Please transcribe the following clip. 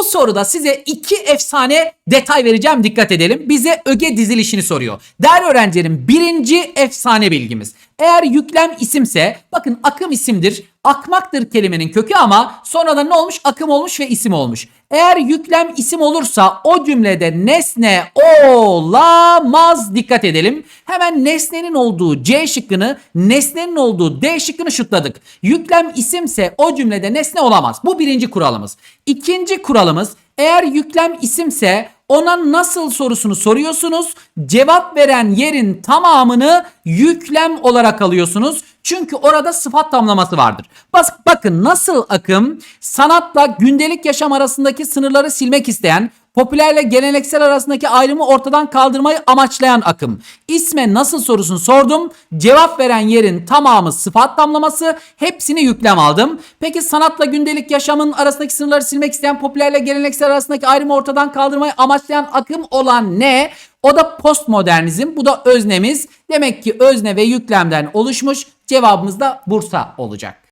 Bu soruda size iki efsane detay vereceğim dikkat edelim. Bize öge dizilişini soruyor. Değerli öğrencilerim birinci efsane bilgimiz. Eğer yüklem isimse bakın akım isimdir. Akmaktır kelimenin kökü ama sonradan ne olmuş? Akım olmuş ve isim olmuş. Eğer yüklem isim olursa o cümlede nesne olamaz. Dikkat edelim. Hemen nesnenin olduğu C şıkkını, nesnenin olduğu D şıkkını şutladık. Yüklem isimse o cümlede nesne olamaz. Bu birinci kuralımız. İkinci kuralımız eğer yüklem isimse ona nasıl sorusunu soruyorsunuz. Cevap veren yerin tamamını yüklem olarak alıyorsunuz. Çünkü orada sıfat tamlaması vardır. Bas, bakın nasıl akım sanatla gündelik yaşam arasındaki sınırları silmek isteyen, popülerle geleneksel arasındaki ayrımı ortadan kaldırmayı amaçlayan akım. İsme nasıl sorusunu sordum. Cevap veren yerin tamamı sıfat tamlaması. Hepsini yüklem aldım. Peki sanatla gündelik yaşamın arasındaki sınırları silmek isteyen, popülerle geleneksel arasındaki ayrımı ortadan kaldırmayı amaçlayan akım olan ne? O da postmodernizm. Bu da öznemiz. Demek ki özne ve yüklemden oluşmuş. Cevabımız da Bursa olacak.